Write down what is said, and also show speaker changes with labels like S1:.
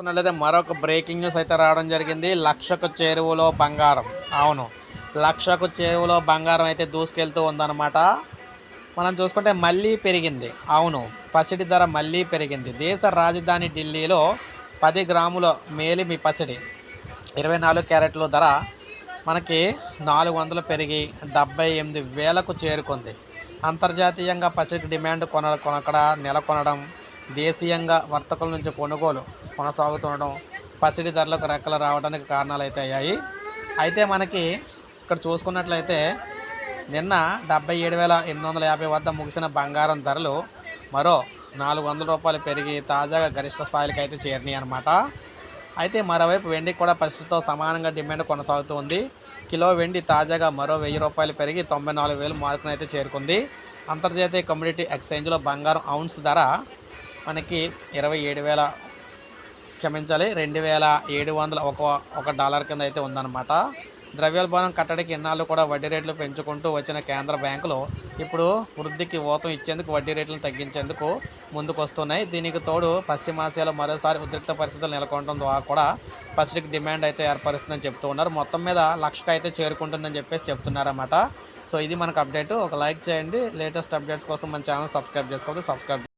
S1: చూసుకున్నట్లయితే మరొక breaking news అయితే రావడం జరిగింది. లక్షకు చేరువలో బంగారం. అవును. లక్షకు చేరువలో బంగారం అయితే దూసుకెళ్తూ ఉందన్నమాట. మనం చూసుకుంటే మళ్ళీ పెరిగింది. అవును. పసిడి ధర మళ్ళీ పెరిగింది. దేశ రాజధాని ఢిల్లీలో పది గ్రాముల మేలిమి పసిడి. ఇరవై నాలుగు క్యారెట్ల ధర మనకి నాలుగు వందలు పెరిగి డెబ్బై ఎనిమిది వేలకు చేరుకుంది. అంతర్జాతీయంగా పసిడికి డిమాండ్ కొన కొనకడ నెలకొనడం దేశీయంగా వర్తకుల నుంచి కొనుగోలు కొనసాగుతుండడం పసిడి ధరలకు రెక్కలు రావడానికి కారణాలు అయితే అయ్యాయి. అయితే మనకి ఇక్కడ చూసుకున్నట్లయితే నిన్న డెబ్బై ఏడు వేల ఎనిమిది వందల యాభై వద్ద ముగిసిన బంగారం ధరలు మరో నాలుగు వందల రూపాయలు పెరిగి తాజాగా గరిష్ట స్థాయికి అయితే చేరినాయి అనమాట అయితే మరోవైపు వెండి కూడా పరిస్థితితో సమానంగా డిమాండ్ కొనసాగుతుంది కిలో వెండి తాజాగా మరో వెయ్యి రూపాయలు పెరిగి తొంభై నాలుగు వేలు మార్కును అయితే చేరుకుంది. అంతర్జాతీయ కమ్యూనిటీ ఎక్స్చేంజ్లో బంగారం ఔన్స్ ధర మనకి ఇరవై ఏడు వేల క్షమించాలి రెండు వేల ఏడు వందల ఒక ఒక డాలర్ కింద అయితే ఉందన్నమాట. ద్రవ్యోల్బణం కట్టడికి ఇన్నాళ్ళు కూడా వడ్డీ రేట్లు పెంచుకుంటూ వచ్చిన కేంద్ర బ్యాంకులు ఇప్పుడు వృద్ధికి ఊతం ఇచ్చేందుకు వడ్డీ రేట్లను తగ్గించేందుకు ముందుకు వస్తున్నాయి దీనికి తోడు పశ్చిమాసియాలో మరోసారి ఉద్రిక్త పరిస్థితులు నెలకొనడం ద్వారా కూడా పసిఫిక్ డిమాండ్ అయితే ఏర్పరుస్తుందని చెప్తూ ఉన్నారు. మొత్తం మీద లక్షకు అయితే చేరుకుంటుందని చెప్పేసి చెప్తున్నారన్నమాట. సో ఇది మనకు అప్డేట్. ఒక లైక్ చేయండి. లేటెస్ట్ అప్డేట్స్ కోసం మన ఛానల్ సబ్స్క్రైబ్ చేసుకోండి. సబ్స్క్రైబ్